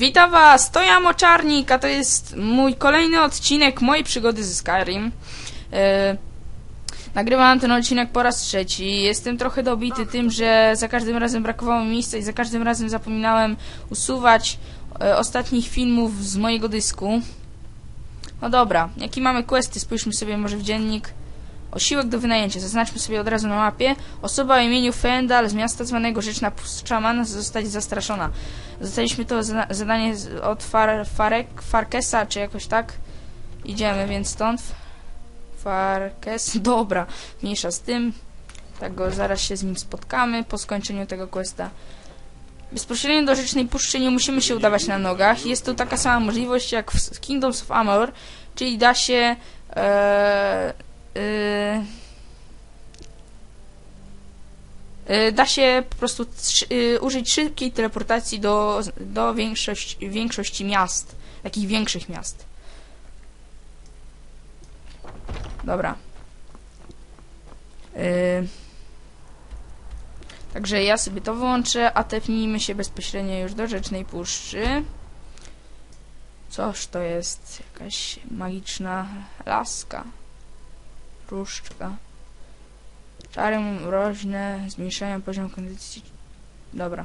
Witam was, to ja Moczarnik, a to jest mój kolejny odcinek mojej przygody ze Skyrim. E, nagrywam ten odcinek po raz trzeci. Jestem trochę dobity tym, że za każdym razem brakowało mi miejsca i za każdym razem zapominałem usuwać e, ostatnich filmów z mojego dysku. No dobra, jakie mamy questy? Spójrzmy sobie może w dziennik. Osiłek do wynajęcia. Zaznaczmy sobie od razu na mapie. Osoba o imieniu Fendal z miasta zwanego Rzeczna Puszcza ma zostać zastraszona. Zostaliśmy to zada zadanie od Far Farek Farkesa, czy jakoś tak. Idziemy więc stąd. Farkes. Dobra, mniejsza z tym. Tak go zaraz się z nim spotkamy po skończeniu tego questa. Bezpośrednio do Rzecznej Puszczy nie musimy się udawać na nogach. Jest tu taka sama możliwość jak w Kingdoms of Amalur, czyli da się e, e, e, da się po prostu e, użyć szybkiej teleportacji do, do większości, większości miast, takich większych miast. Dobra. Także ja sobie to wyłączę, a tepnijmy się bezpośrednio już do Rzecznej Puszczy. Coż to jest? Jakaś magiczna laska. Różdżka. Czary mroźne zmniejszają poziom kondycji. Dobra.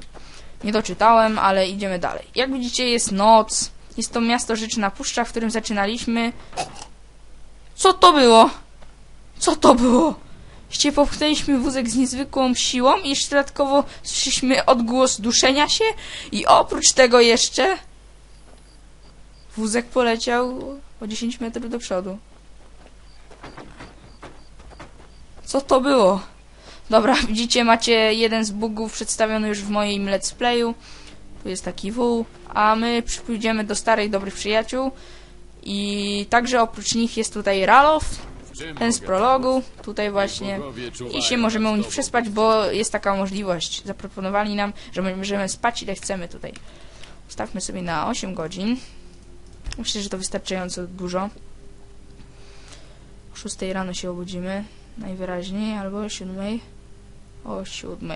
Nie doczytałem, ale idziemy dalej. Jak widzicie jest noc. Jest to miasto Rzeczna Puszcza, w którym zaczynaliśmy. Co to było? Co to było? Ście popchnęliśmy wózek z niezwykłą siłą i jeszcze dodatkowo słyszeliśmy odgłos duszenia się i oprócz tego jeszcze wózek poleciał o 10 metrów do przodu. Co to było? Dobra, widzicie, macie jeden z bugów przedstawiony już w moim let's playu. Tu jest taki wół, a my pójdziemy do starych, dobrych przyjaciół. I także oprócz nich jest tutaj Ralof, ten z prologu, tutaj właśnie. I się możemy u nich przespać, bo jest taka możliwość. Zaproponowali nam, że my możemy spać ile chcemy tutaj. Stawmy sobie na 8 godzin. Myślę, że to wystarczająco dużo. O 6 rano się obudzimy. Najwyraźniej, albo o 7. O 7.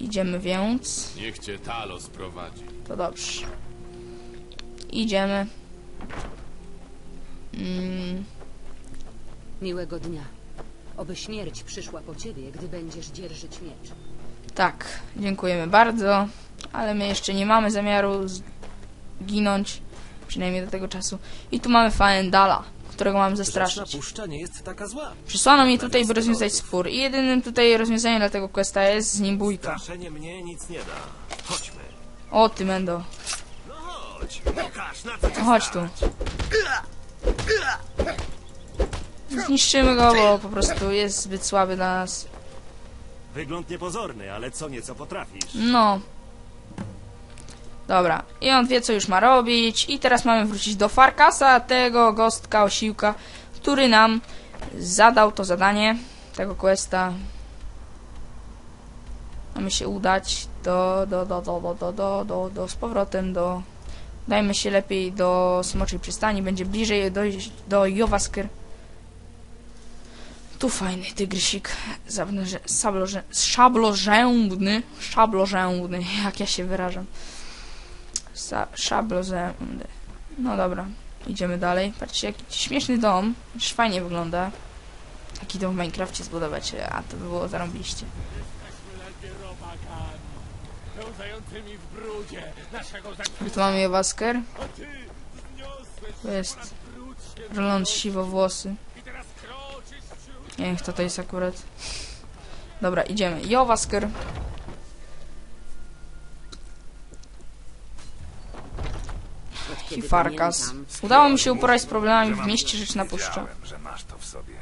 Idziemy więc. Niech cię Talos prowadzi. To dobrze. Idziemy. Mm, Miłego dnia. Oby śmierć przyszła po ciebie, gdy będziesz dzierżyć miecz. tak, dziękujemy bardzo. Ale my jeszcze nie mamy zamiaru zginąć. Przynajmniej do tego czasu. I tu mamy Faendala, którego mam zastraszyć. puszcza nie jest taka zła. Przysłano mnie tutaj, by rozwiązać spór. I jedynym tutaj rozwiązaniem dla tego questa jest z nim bójka. Straszenie mnie nic nie da. Chodźmy. O, ty Mendo. Chodź, pokaż na co cię No chodź tu. Zniszczymy go, bo po prostu jest zbyt słaby dla nas. Wygląd niepozorny, ale co nieco potrafisz. No. Dobra. I on wie, co już ma robić. I teraz mamy wrócić do Farkasa, tego gostka, osiłka, który nam zadał to zadanie, tego questa. Mamy się udać do, do, do, do, do, do, do, do, do z powrotem do... Dajmy się lepiej do Smoczej Przystani, będzie bliżej dojść do Jowasker. Tu fajny tygrysik, zabnoże- sabloże- szablorzędny, szablorzędny, jak ja się wyrażam. Szablorzędny. No dobra, idziemy dalej. Patrzcie, jaki śmieszny dom, już fajnie wygląda. Taki dom w Minecrafcie zbudować, a to by było zarąbiście. Robakami, pełzającymi w brudzie naszego I tu mamy to jest Roland siwo włosy. Nie wiem, kto to jest akurat. Dobra, idziemy. Jowasker. Od I kiedy Farkas. pamiętam, Udało mi się uporać z problemami w mieście to w sobie.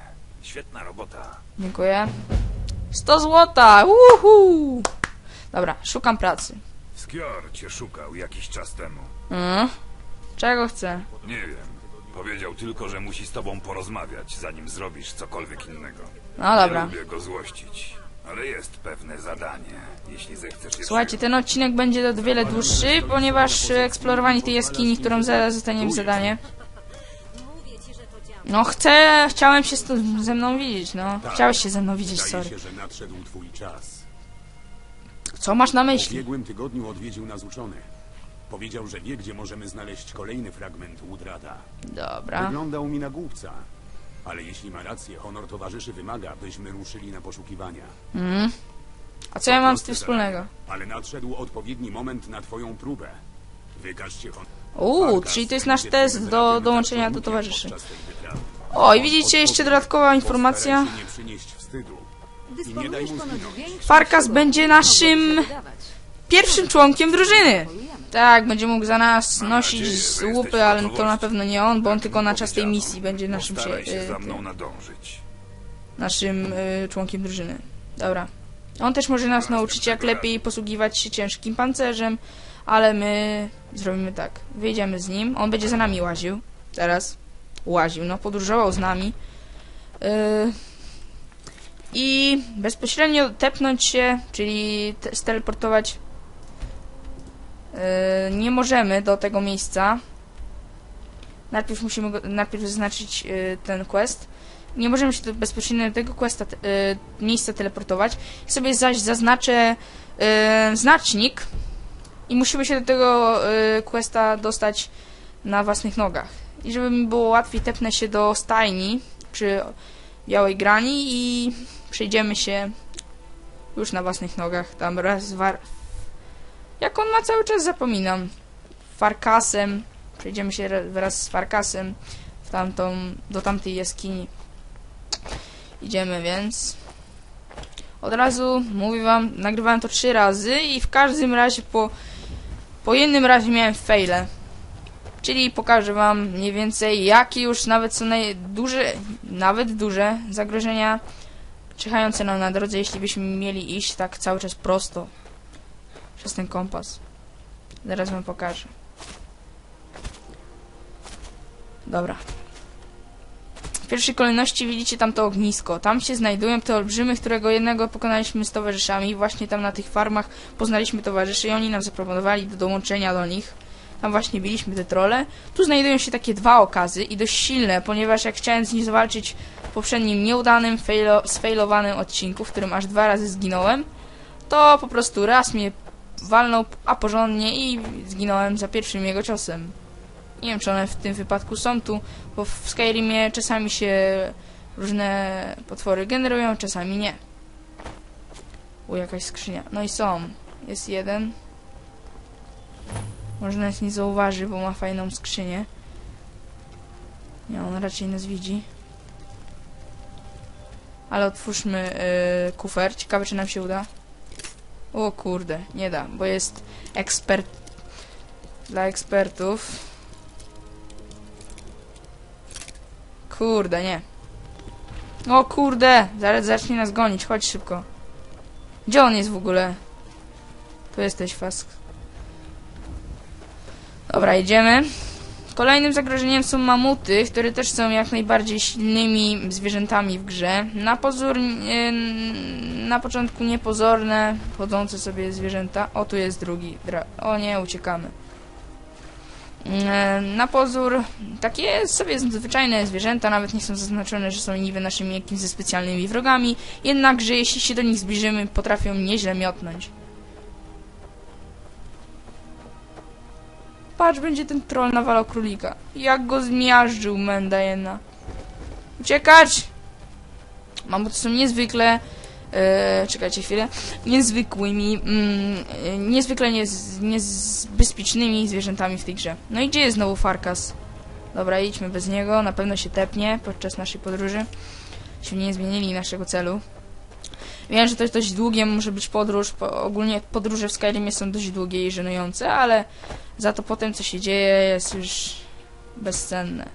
Świetna robota. Dziękuję. 100 złota! Uhu! Dobra, szukam pracy. Skior cię szukał jakiś czas temu. Mm? Czego chcę? Nie wiem. Powiedział tylko, że musi z tobą porozmawiać, zanim zrobisz cokolwiek innego. No dobra. Nie lubię go złościć, ale jest pewne zadanie, jeśli zechcesz je Słuchajcie, ten odcinek będzie o wiele dłuższy, ponieważ eksplorowanie tej jaskini, którą zaraz zostaniemy w zadanie. No chcę, chciałem się z to, ze mną widzieć, no. Chciałeś się ze mną widzieć, sorry. Się, że nadszedł twój czas. Co masz na W myśli? ubiegłym tygodniu odwiedził nas uczony. Powiedział, że wie, gdzie możemy znaleźć kolejny fragment Udrada. Dobra. Wyglądał mi na głupca. Ale jeśli ma rację, honor towarzyszy wymaga, byśmy ruszyli na poszukiwania. A co ja mam z tym wspólnego? Ale nadszedł odpowiedni moment na twoją próbę. Wykażcie honor. Uuu, czyli to jest nasz test do dołączenia do towarzyszy. O, i widzicie jeszcze dodatkowa informacja. Się Farkas będzie naszym- się. Pierwszym członkiem drużyny. Tak, będzie mógł za nas nosić z łupy, ale to gotowości. na pewno nie on, bo on tylko na czas tej misji będzie naszym, się, y, za mną nadążyć. naszym y, członkiem drużyny. Dobra. On też może nas nauczyć, jak lepiej posługiwać się ciężkim pancerzem, ale my zrobimy tak. Wyjdziemy z nim, on będzie za nami łaził. Teraz. Łaził, no, podróżował z nami. Y, I bezpośrednio tepnąć się, czyli te, steleportować nie możemy do tego miejsca. Najpierw musimy go, najpierw zaznaczyć y, ten quest. Nie możemy się bezpośrednio do tego questa, te, y, miejsca teleportować. Sobie zaś zaznaczę znacznik i musimy się do tego questa dostać na własnych nogach. I żeby mi było łatwiej, tepnę się do stajni przy białej grani i przejdziemy się już na własnych nogach. Tam raz war... Jak on ma cały czas, zapominam. Farkasem. Przejdziemy się ra- wraz z Farkasem w tamtą, do tamtej jaskini. Idziemy więc. Od razu mówię wam, nagrywałem to trzy razy i w każdym razie po, po jednym razie miałem faile. Czyli pokażę wam mniej więcej jakie już nawet są naj- duże, nawet duże zagrożenia czyhające nam na drodze, jeśli byśmy mieli iść tak cały czas prosto przez ten kompas. Zaraz wam pokażę. Dobra. W pierwszej kolejności widzicie tam to ognisko. Tam się znajdują te olbrzymy, którego jednego pokonaliśmy z towarzyszami. Właśnie tam na tych farmach poznaliśmy towarzyszy i oni nam zaproponowali do dołączenia do nich. Tam właśnie biliśmy te trole. Tu znajdują się takie dwa okazy i dość silne, ponieważ jak chciałem z nich zawalczyć w poprzednim nieudanym, failo, sfailowanym odcinku, w którym aż dwa razy zginąłem, to po prostu raz mnie walnął, a porządnie i zginąłem za pierwszym jego ciosem. Nie wiem, czy one w tym wypadku są tu, bo w Skyrimie czasami się różne potwory generują, czasami nie. U, jakaś skrzynia. No i są. Jest jeden. Może nas nie zauważy, bo ma fajną skrzynię. Nie, on raczej nas widzi. Ale otwórzmy yy, kufer. Ciekawe, czy nam się uda. O kurde, nie da, bo jest ekspert dla ekspertów. Kurde, nie. O kurde, zaraz zacznie nas gonić, chodź szybko. Gdzie on jest w ogóle? Tu jesteś, Fask. Dobra, idziemy. Kolejnym zagrożeniem są mamuty, które też są jak najbardziej silnymi zwierzętami w grze. Na pozór, e, na początku niepozorne, chodzące sobie zwierzęta. O, tu jest drugi. O nie, uciekamy. E, Na pozór takie sobie zwyczajne zwierzęta, nawet nie są zaznaczone, że są niby naszymi jakimiś specjalnymi wrogami, jednakże jeśli się do nich zbliżymy, potrafią nieźle miotnąć. Patrz, będzie ten troll nawalał królika. Jak go zmiażdżył, menda. Uciekać! Mamuty są niezwykle... E, czekajcie chwilę. Niezwykłymi, mm, e, niezwykle niez, zwierzętami w tej grze. No i gdzie jest znowu Farkas? Dobra, idźmy bez niego. Na pewno się tepnie podczas naszej podróży. Jeśli nie zmienili naszego celu. Wiem, że to jest dość długie, może być podróż. Po, ogólnie podróże w Skyrimie są dość długie i żenujące, ale za to potem, co się dzieje, jest już bezcenne.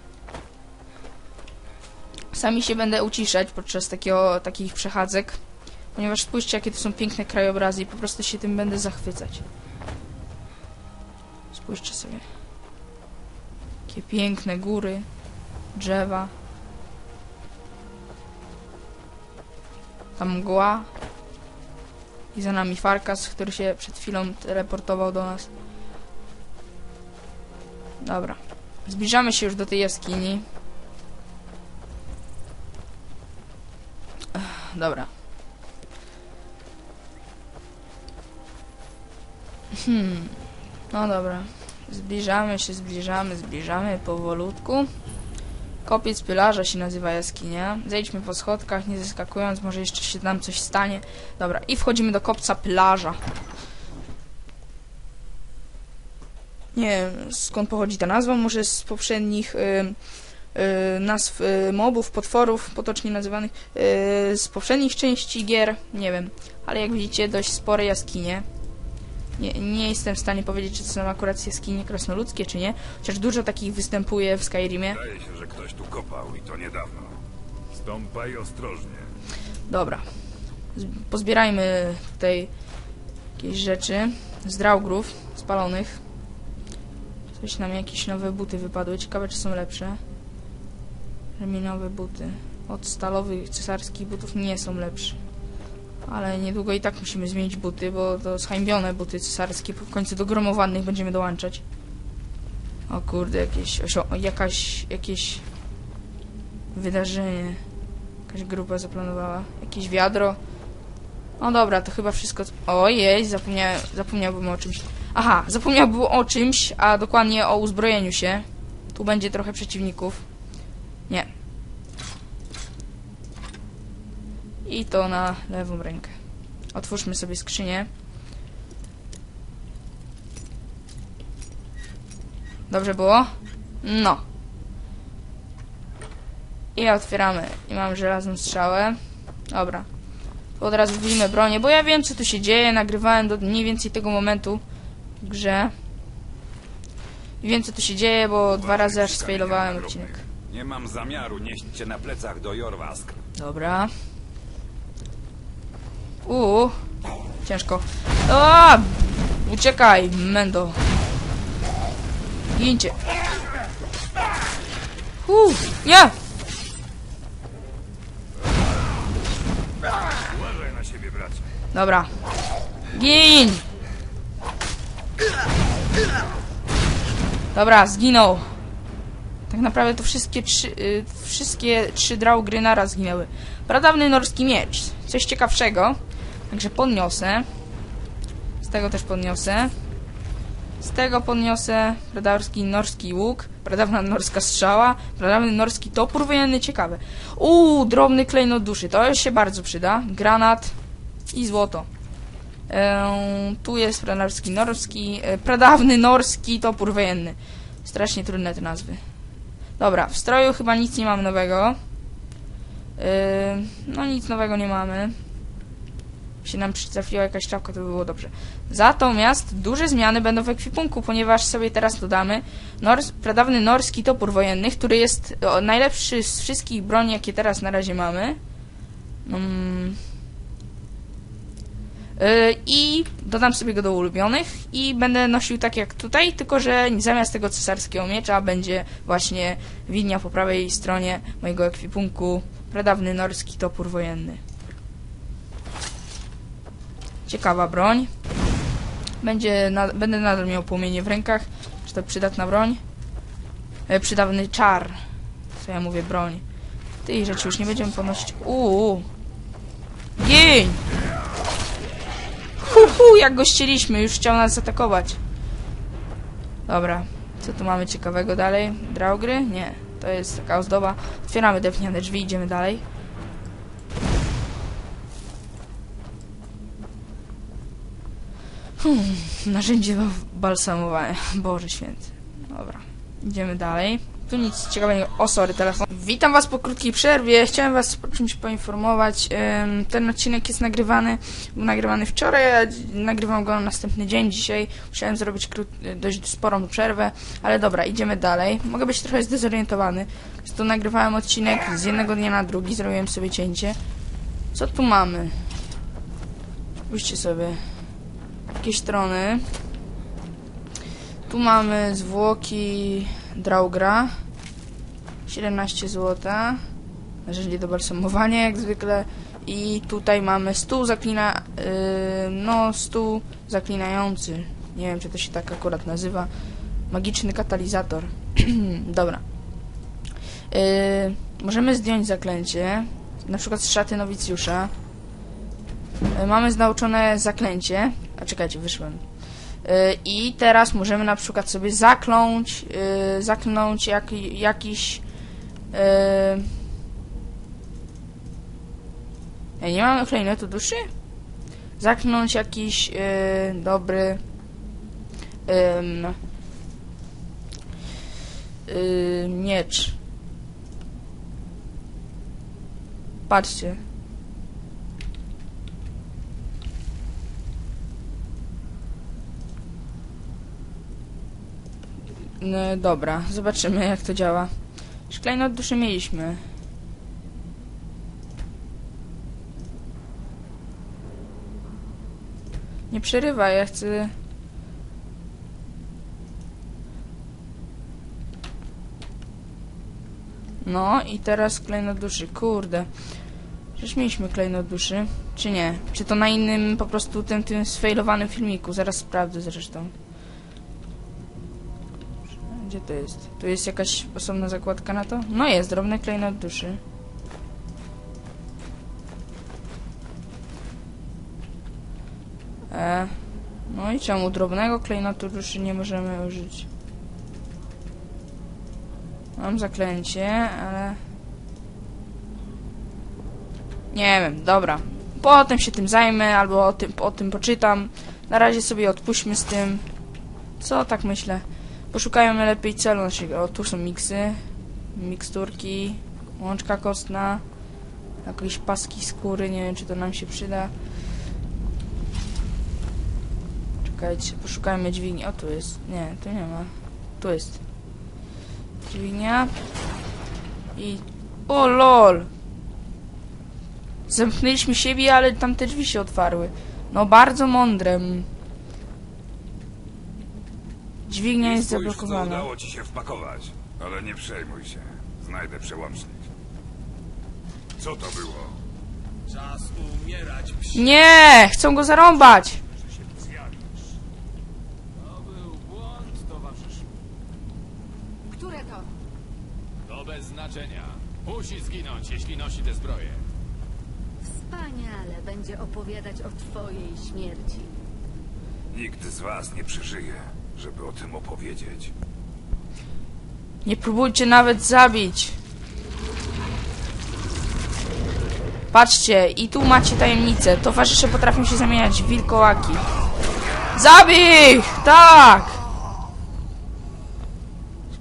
Sami się będę uciszać podczas takiego, takich przechadzek, ponieważ spójrzcie, jakie to są piękne krajobrazy i po prostu się tym będę zachwycać. Spójrzcie sobie. Jakie piękne góry, drzewa. Ta mgła. I za nami Farkas, który się przed chwilą teleportował do nas. Dobra. Zbliżamy się już do tej jaskini. Dobra. Hmm. No dobra. Zbliżamy się, zbliżamy, zbliżamy powolutku. Kopiec pylarza się nazywa jaskinia. Zejdźmy po schodkach, nie zeskakując, może jeszcze się nam coś stanie. Dobra, i wchodzimy do kopca pylarza. Nie wiem skąd pochodzi ta nazwa, może z poprzednich y, y, nazw y, mobów, potworów, potocznie nazywanych, z poprzednich części gier, nie wiem. Ale jak widzicie, dość spore jaskinie. Nie, nie jestem w stanie powiedzieć, czy to są akurat jaskinie krasnoludzkie, czy nie. Chociaż dużo takich występuje w Skyrimie. Wydaje się, że ktoś tu kopał i to niedawno. Stąpaj ostrożnie. Dobra. Pozbierajmy tutaj jakieś rzeczy z draugrów spalonych. Coś nam jakieś nowe buty wypadły. Ciekawe, czy są lepsze. Reminowe buty. Od stalowych cesarskich butów nie są lepsze. Ale niedługo i tak musimy zmienić buty, bo to zhańbione buty cesarskie. W końcu do gromowanych będziemy dołączać. O kurde, jakieś, jakaś, jakieś wydarzenie. Jakaś grupa zaplanowała. Jakieś wiadro. No dobra, to chyba wszystko. Ojej, zapomniałem, zapomniałbym o czymś. Aha, zapomniałbym o czymś, a dokładnie o uzbrojeniu się. Tu będzie trochę przeciwników. Nie. I to na lewą rękę. Otwórzmy sobie skrzynię. Dobrze było? No. I otwieramy. I mam żelazną strzałę. Dobra. To od razu wyjmę bronię, bo ja wiem co tu się dzieje. Nagrywałem do mniej więcej tego momentu grze. I wiem co tu się dzieje, bo dwa razy aż sfailowałem odcinek. Nie mam zamiaru nieść cię na plecach do Jorwask. Dobra. Uuu. Ciężko. A! Uciekaj, Mendo. Gincie. Uuu, nie! Uważaj na siebie, bracie. Dobra. Gin! Dobra, zginął. Tak naprawdę to wszystkie trzy, y, wszystkie trzy draugry naraz zginęły. Pradawny norski miecz. Coś ciekawszego. Także podniosę. Z tego też podniosę. Z tego podniosę pradawski norski łuk, pradawna norska strzała, pradawny norski topór wojenny, ciekawe. Uuu, drobny klejnot duszy, to się bardzo przyda. Granat i złoto. Tu jest pradawski norski, e, pradawny norski topór wojenny. Strasznie trudne te nazwy. Dobra, w stroju chyba nic nie mamy nowego. No nic nowego nie mamy. Się nam przytrafiła jakaś czapka, to by było dobrze. Natomiast duże zmiany będą w ekwipunku, ponieważ sobie teraz dodamy nors, pradawny norski topór wojenny, który jest najlepszy z wszystkich broni, jakie teraz na razie mamy. Mm. Yy, I dodam sobie go do ulubionych i będę nosił tak jak tutaj, tylko że zamiast tego cesarskiego miecza będzie właśnie widnia po prawej stronie mojego ekwipunku pradawny norski topór wojenny. Ciekawa broń. Będzie na, będę nadal miał płomienie w rękach. Czy to przydatna broń? E, przydatny czar. Co ja mówię, broń. Tej rzeczy już nie będziemy ponosić. Uuu. Gień! Hu, hu, jak go ścieliśmy, już chciał nas zaatakować. Dobra, co tu mamy ciekawego dalej? Draugry? Nie, to jest taka ozdoba. Otwieramy drewniane drzwi, idziemy dalej. Hmm, narzędzie do balsamowania. Boże święty. Dobra, idziemy dalej. Tu nic ciekawego. O, sorry, telefon. Witam Was po krótkiej przerwie. Chciałem Was o czymś poinformować. Ten odcinek jest nagrywany, był nagrywany wczoraj, a nagrywam go na następny dzień dzisiaj. Musiałem zrobić dość sporą przerwę, ale dobra, idziemy dalej. Mogę być trochę zdezorientowany. To nagrywałem odcinek z jednego dnia na drugi, zrobiłem sobie cięcie. Co tu mamy? Spójrzcie sobie. Jakieś strony. Tu mamy zwłoki Draugra. 17 zł. Narzędzie do balsamowania jak zwykle. I tutaj mamy stół zaklina... Yy, no, stół zaklinający. Nie wiem, czy to się tak akurat nazywa. Magiczny katalizator. Dobra. Yy, możemy zdjąć zaklęcie. Na przykład z szaty nowicjusza. Yy, mamy znauczone zaklęcie. A czekajcie, wyszłem. I teraz możemy na przykład sobie zakląć, y, zakląć jak, jakiś. Y, Ej, nie mamy klejnotu duszy? Zakląć jakiś y, dobry. ym, y, miecz. Patrzcie. No, dobra, zobaczymy jak to działa. Szklejnot duszy mieliśmy. Nie przerywaj, ja chcę... No i teraz klejnot duszy, kurde. Przecież mieliśmy klejnot duszy, czy nie? Czy to na innym, po prostu tym, tym sfailowanym filmiku? Zaraz sprawdzę zresztą. Gdzie to jest? Tu jest jakaś osobna zakładka na to? No jest, drobny klejnot duszy. E, no i czemu drobnego klejnotu duszy nie możemy użyć? Mam zaklęcie, ale... Nie wiem, dobra. Potem się tym zajmę, albo o tym, o tym poczytam. Na razie sobie odpuśćmy z tym. Co tak myślę? Poszukajmy lepiej celu naszego. O, tu są miksy, miksturki, łączka kostna, jakieś paski skóry, nie wiem czy to nam się przyda. Czekajcie, poszukajmy dźwigni. O, tu jest. Nie, tu nie ma. Tu jest. Dźwignia. I... O, lol! Zamknęliśmy siebie, ale tam te drzwi się otwarły. No, bardzo mądre. Dźwignia jest co zablokowana. udało ci się wpakować. Ale nie przejmuj się. Znajdę przełącznik. Co to było? Czas umierać, Nie! Chcą go zarąbać! To był błąd, towarzyszu. Które to? To bez znaczenia. Musi zginąć, jeśli nosi tę zbroję. Wspaniale będzie opowiadać o twojej śmierci. Nikt z was nie przeżyje, żeby o tym opowiedzieć. Nie próbujcie nawet zabić. Patrzcie, i tu macie tajemnicę. Towarzysze potrafią się zamieniać w wilkołaki. Zabij! Tak!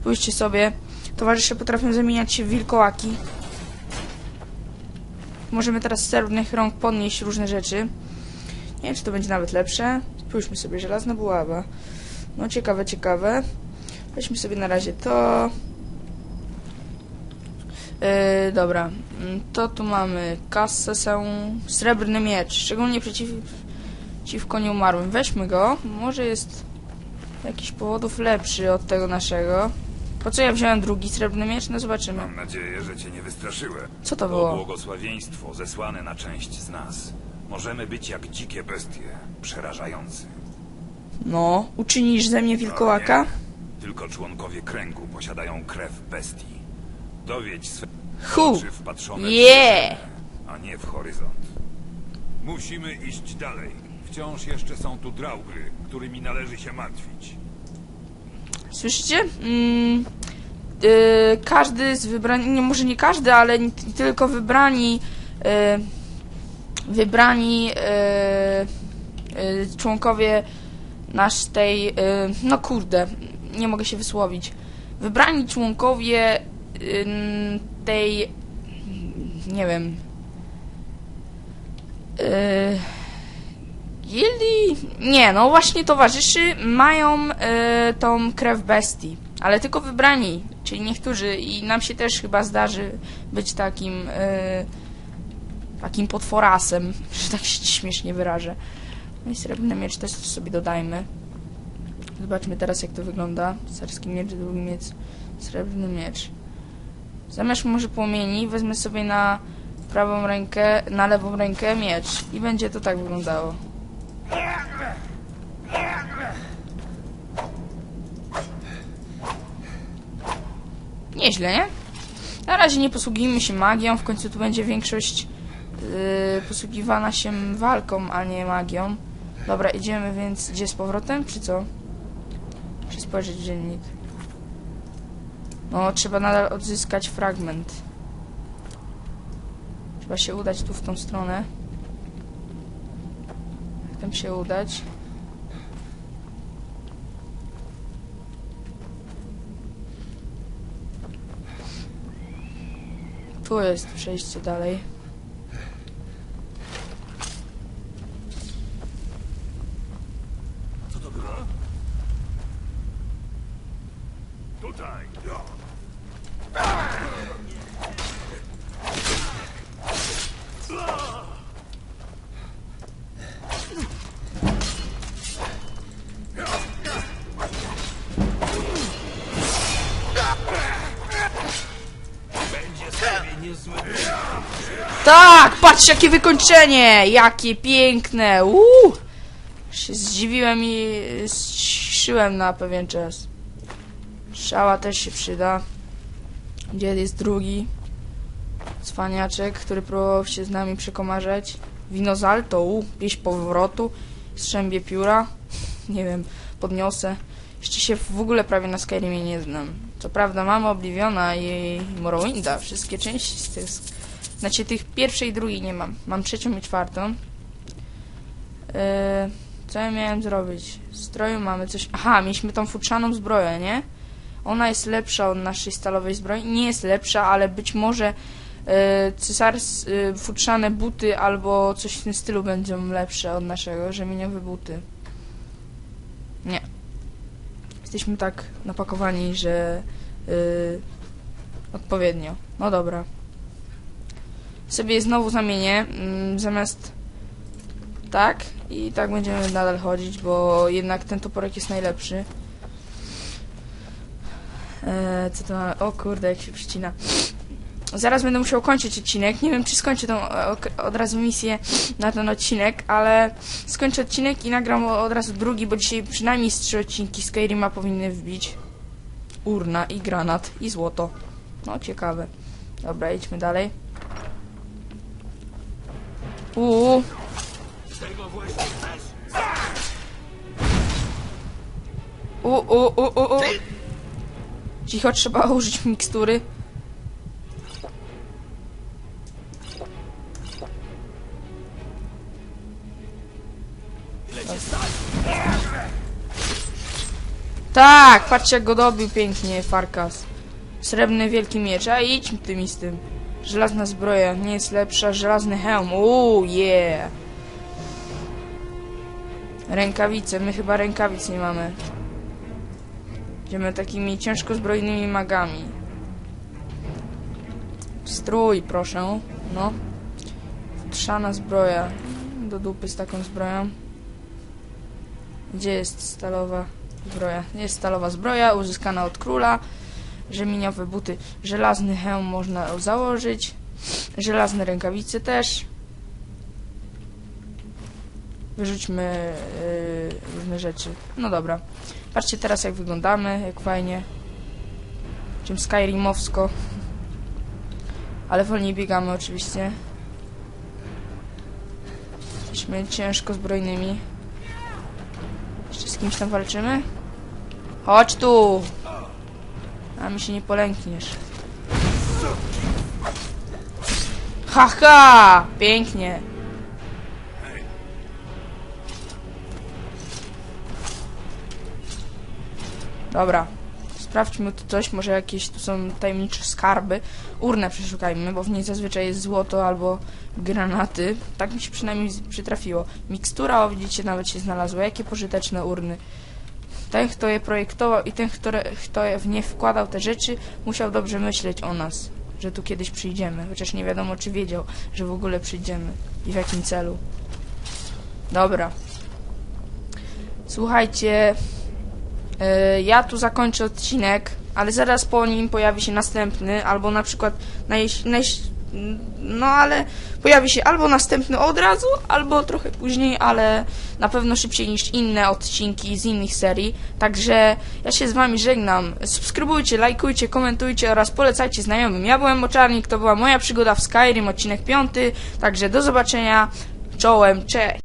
Spójrzcie sobie. Towarzysze potrafią zamieniać się w wilkołaki. Możemy teraz z srebrnych rąk podnieść różne rzeczy. Nie wiem, czy to będzie nawet lepsze. Spójrzmy sobie, żelazna buława. No, ciekawe, ciekawe. Weźmy sobie na razie to. Yy, dobra, Mm, to tu mamy kasę, są srebrny miecz, szczególnie przeciw, przeciwko nieumarłym. Weźmy go, może jest jakiś powodów lepszy od tego naszego. Po co ja wziąłem drugi srebrny miecz? No zobaczymy. Mam nadzieję, że cię nie wystraszyłem. Co to To było? błogosławieństwo zesłane na część z nas. Możemy być jak dzikie bestie, przerażający. No, uczynisz ze mnie wilkołaka? Nie. Tylko członkowie kręgu posiadają krew bestii. Dowiedź swe Hu! oczy wpatrzone w Yeah! ziemię, a nie w horyzont. Musimy iść dalej. Wciąż jeszcze są tu draugry, którymi należy się martwić. Słyszycie? Mm, y, każdy z wybranych, nie, może nie każdy, ale nie, tylko wybrani, y, wybrani y, y, członkowie nasz tej, y, no kurde, nie mogę się wysłowić. Wybrani członkowie y, tej, nie wiem, y, Gildii? Nie, no właśnie towarzyszy mają tą krew bestii, ale tylko wybrani, czyli niektórzy i nam się też chyba zdarzy być takim takim potworasem, że tak się śmiesznie wyrażę. No i srebrny miecz też sobie dodajmy. Zobaczmy teraz jak to wygląda. Carski miecz, drugi miecz, srebrny miecz. Zamiast może płomieni wezmę sobie na prawą rękę, na lewą rękę miecz i będzie to tak wyglądało. Nieźle, nie? Na razie nie posługujemy się magią, w końcu tu będzie większość yy, posługiwana się walką, a nie magią. Dobra, idziemy więc gdzie z powrotem, czy co? Czy spojrzeć w dziennik? No, trzeba nadal odzyskać fragment. Trzeba się udać tu w tą stronę. Jak tam się udać? Tu jest przejście dalej. Tak! Patrz jakie wykończenie! Jakie piękne! Uuu! Się zdziwiłem i zciszyłem na pewien czas. Szała też się przyda. Gdzie jest drugi? Cwaniaczek, który próbował się z nami przekomarzać. Wino z alto, u, pieśń powrotu, strzębie pióra. Nie wiem, podniosę. Jeszcze się w ogóle prawie na Skyrimie nie znam. Co prawda mam Obliviona i Morrowinda, wszystkie części z tych... Znaczy tych pierwszej i drugiej nie mam. Mam trzecią i czwartą. Yy, co ja miałem zrobić? Stroju mamy coś... Aha, mieliśmy tą futrzaną zbroję, nie? Ona jest lepsza od naszej stalowej zbroi. Nie jest lepsza, ale być może e, cesars, e, futrzane buty albo coś w tym stylu będą lepsze od naszego, rzemieniowe buty. Nie. Jesteśmy tak napakowani, że e, odpowiednio. No dobra. Sobie znowu zamienię, mm, zamiast tak i tak będziemy nadal chodzić, bo jednak ten toporek jest najlepszy. Eee, co to? O kurde, jak się przycina. Zaraz będę musiał kończyć odcinek. Nie wiem, czy skończę tą e, od razu misję na ten odcinek, ale skończę odcinek i nagram od razu drugi, bo dzisiaj przynajmniej z trzy odcinki Skyrima powinny wbić. Urna i granat i złoto. No, ciekawe. Dobra, idźmy dalej. Uuu. U, u, u, u, u. Cicho, trzeba użyć mikstury. Tak, patrzcie jak go dobił pięknie, Farkas. Srebrny wielki miecz, a idź tymi z tym. Żelazna zbroja, nie jest lepsza, żelazny hełm, uuu, yeah. Rękawice, my chyba rękawic nie mamy. Będziemy takimi ciężko zbrojnymi magami. Strój, proszę. No. Trzana zbroja. Do dupy z taką zbroją. Gdzie jest stalowa zbroja? Jest stalowa zbroja, uzyskana od króla. Rzemieniowe buty. Żelazny hełm można założyć. Żelazne rękawice też. Wyrzućmy yy, różne rzeczy. No dobra. Patrzcie teraz jak wyglądamy, jak fajnie. Czym Skyrimowsko. Ale wolniej biegamy oczywiście. Jesteśmy ciężko zbrojnymi. Jeszcze z kimś tam walczymy? Chodź tu! A mi się nie polękniesz. Haha! Pięknie. Dobra. Sprawdźmy tu coś, może jakieś tu są tajemnicze skarby. Urnę przeszukajmy, bo w niej zazwyczaj jest złoto albo granaty. Tak mi się przynajmniej przytrafiło. Mikstura, o widzicie, nawet się znalazła. Jakie pożyteczne urny. Ten, kto je projektował i ten, kto, kto je w nie wkładał te rzeczy, musiał dobrze myśleć o nas, że tu kiedyś przyjdziemy. Chociaż nie wiadomo, czy wiedział, że w ogóle przyjdziemy i w jakim celu. Dobra. Słuchajcie, E, ja tu zakończę odcinek, ale zaraz po nim pojawi się następny, albo na przykład najś, no ale pojawi się albo następny od razu, albo trochę później, ale na pewno szybciej niż inne odcinki z innych serii. Także ja się z wami żegnam. Subskrybujcie, lajkujcie, komentujcie oraz polecajcie znajomym. Ja byłem Moczarnik, to była moja przygoda w Skyrim, odcinek piąty. Także do zobaczenia. Czołem, cześć!